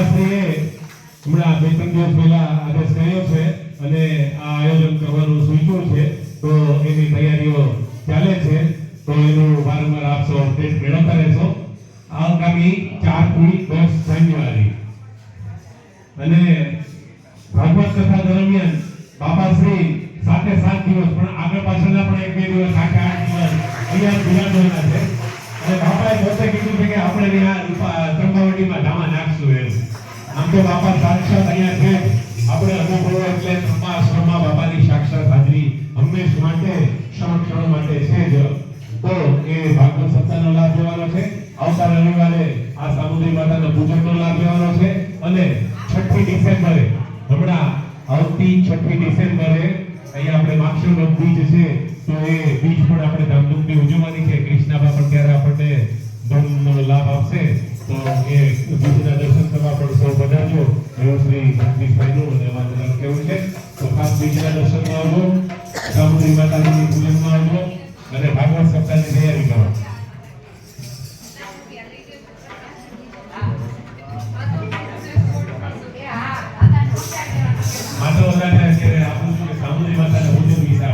બાપાશ્રીએ હમણાં બે, ત્રણ દિવસ પહેલા આદેશ કર્યો છે અને આ આયોજન કરવાનું સૂચવ્યું છે. તો એની તૈયારીઓ ચાલે છે. તો એનું વારંવાર આપ અપડેટ મેળવતા રહેશો. આગામી ચારથી દસ જાન્યુઆરી. અને ભાગવત કથા દરમિયાન બાપાશ્રી સાતે સાત દિવસ, પણ આગળ પાછળના પણ એક બે દિવસ આખા આઠ દિવસ અહીંયા બિરાજવાના છે. અને બાપાએ પોતે કીધું છે કે આપણે ત્યાં આમ બાપા સાક્ષાત અહીંયા છે. આપણે અનુભવો એટલે બ્રહ્મા આશ્રમમાં બાપાની સાક્ષાત હાજરી હંમેશ માટે, ક્ષણ માટે છે જ. તો એ ભાગવત સત્તાનો લાભ લેવાનો છે. આવતા રવિવારે આ સામુદ્રી માતાના પૂજનનો લાભ લેવાનો છે. અને છઠ્ઠી ડિસેમ્બરે, હમણાં આવતી છઠ્ઠી ડિસેમ્બરે અહીંયા આપણે માક્ષરનો બીજ છે. તો એ બીજ પણ આપણે ધામધૂમથી ઉજવવાની છે. કૃષ્ણ બાપા ત્યારે આપણને ધૂમનો લાભ આપશે. તો એ બીજના દર્શન કરવા પધારજો એવો શ્રી જગદીશભાઈનું અને એમાં કેવું છે? તો ખાસ બીજા દર્શનમાં આવજો. ચામુંડી માતાજીની પૂજનમાં આવજો. અને ભાગવત સપ્તાહની તૈયારી કરો.